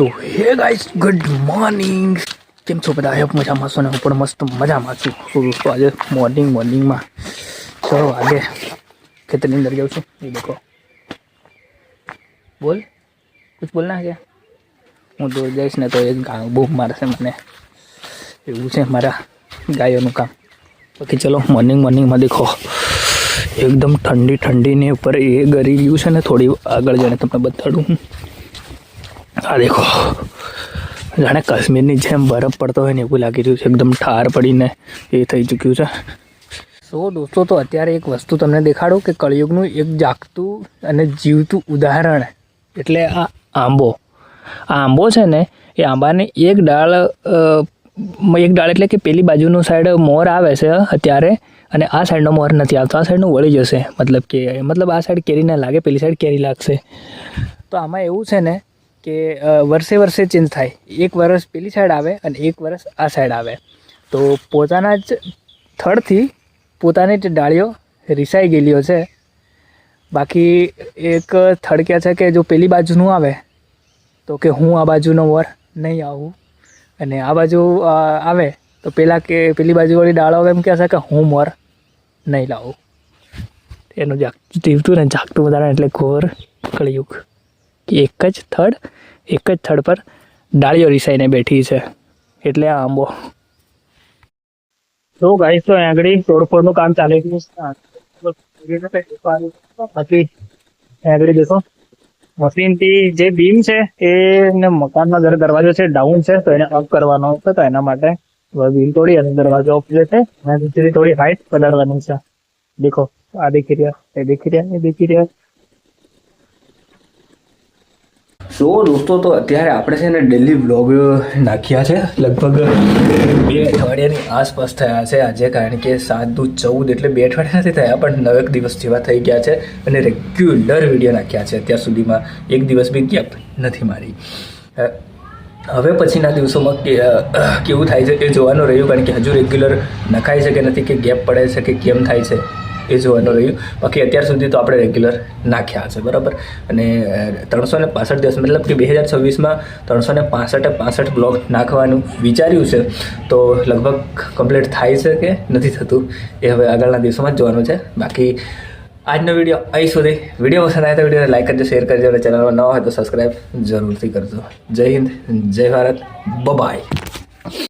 તો હે guys good morning કેમ છો બધા? હેપ મજામાં છો ને? હું પણ મસ્ત મજામાં છું. શું દોસ્તો આજે મોર્નિંગ મોર્નિંગમાં છ વાગે ખેતરની અંદર જાઉં છું. એ દેખો. બોલ. કુછ બોલના કે હું દોર જઈશ ને તો એ ગાય બહુ મારશે મને. એવું છે મારા ગાયોનું કામ. બાકી ચલો મોર્નિંગ મોર્નિંગમાં દેખો. એકદમ ઠંડી, ઠંડીને ઉપર એ ગરી ગયું છે ને, થોડી આગળ જઈને તમને બતાડું. હું આ દેખો. જાણે કાશ્મીરની જેમ બરફ પડતો હોય ને એવું લાગી રહ્યું છે. એકદમ ઠાર પડીને એ થઈ ચૂક્યું છે. સો દોસ્તો, તો અત્યારે એક વસ્તુ તમને દેખાડું કે કળિયુગનું એક જાગતું અને જીવતું ઉદાહરણ. એટલે આ આંબો. આ આંબો છે ને, એ આંબાની એક ડાળ એક ડાળ એટલે કે પેલી બાજુનું સાઈડ મોર આવે છે અત્યારે અને આ સાઈડનો મોર નથી આવતો. આ સાઈડનું વળી જશે. મતલબ કે, મતલબ આ સાઈડ કેરી ના લાગે, પેલી સાઈડ કેરી લાગશે. તો આમાં એવું છે ને કે વર્ષે વર્ષે ચેન્જ થાય. એક વર્ષ પેલી સાઈડ આવે અને એક વર્ષ આ સાઈડ આવે. તો પોતાના જ થડથી પોતાની જ ડાળીઓ રિસાઈ ગયેલીઓ છે. બાકી એક થડ કહે છે કે જો પેલી બાજુનું આવે, તો કે હું આ બાજુનો વર નહીં આવું. અને આ બાજુ આવે, તો પેલા કે, પેલી બાજુવાળી ડાળો એમ કહે છે કે હું મોર નહીં લાવું. એનું જાગ જીવતું ને જાગતું વધારે એટલે ઘોર કળિયુગ. એક જ થડ, એક જ થડ પર ડાળીઓ રિસાઈને બેઠી છે. એટલે આ આંબો. તો ગાઈસ તો આગળ તોડફોડનું કામ ચાલે છે. આગળ દેખો. મશીનથી જે બીમ છે, એ મકાનમાં દર દરવાજો છે ડાઉન છે, તો એને અપ કરવાનો છે, તો એના માટે બીમ તોડી અને દરવાજો અપ છે. થોડી હાઈટ વધારવાની છે. દેખો, આ દેખી રહ્યા, એ દેખી રહ્યા, એ દેખી રહ્યા. સો દોસ્તો, તો અત્યારે આપણે છે ને ડેલી વ્લોગ નાખ્યા છે. લગભગ બે અઠવાડિયાની આસપાસ થયા છે આજે, કારણ કે સાત દુ ચૌદ એટલે બે અઠવાડિયા નથી થયા, પણ નવેક દિવસ જેવા થઈ ગયા છે અને રેગ્યુલર વીડિયો નાખ્યા છે અત્યાર સુધીમાં. એક દિવસ બી ગેપ નથી મારી. હવે પછીના દિવસોમાં કેવું થાય છે એ જોવાનું રહ્યું, કારણ કે હજુ રેગ્યુલર નખાય છે કે નથી, કે ગેપ પડે છે કે કેમ થાય છે? એ જોવાનું રહ્યું બાકી અત્યાર સુધી તો આપણે રેગ્યુલર નાખ્યા છે, બરાબર? અને ત્રણસો ને પાસઠ દિવસ, મતલબ કે બે હજાર છવ્વીસમાં ત્રણસો ને પાસઠે પાસઠ બ્લોગ નાખવાનું વિચાર્યું છે, તો લગભગ કમ્પ્લીટ થાય છે કે નથી થતું એ હવે આગળના દિવસોમાં જ જોવાનું છે. બાકી આજનો વીડિયો અહીં સુધી. વીડિયો પસંદ આવે તો વિડીયોને લાઈક કરજો શેર કરજો અને ચેનલમાં ન હોય તો સબસ્ક્રાઈબ જરૂરથી કરજો. જય હિન્દ, જય ભારત બાય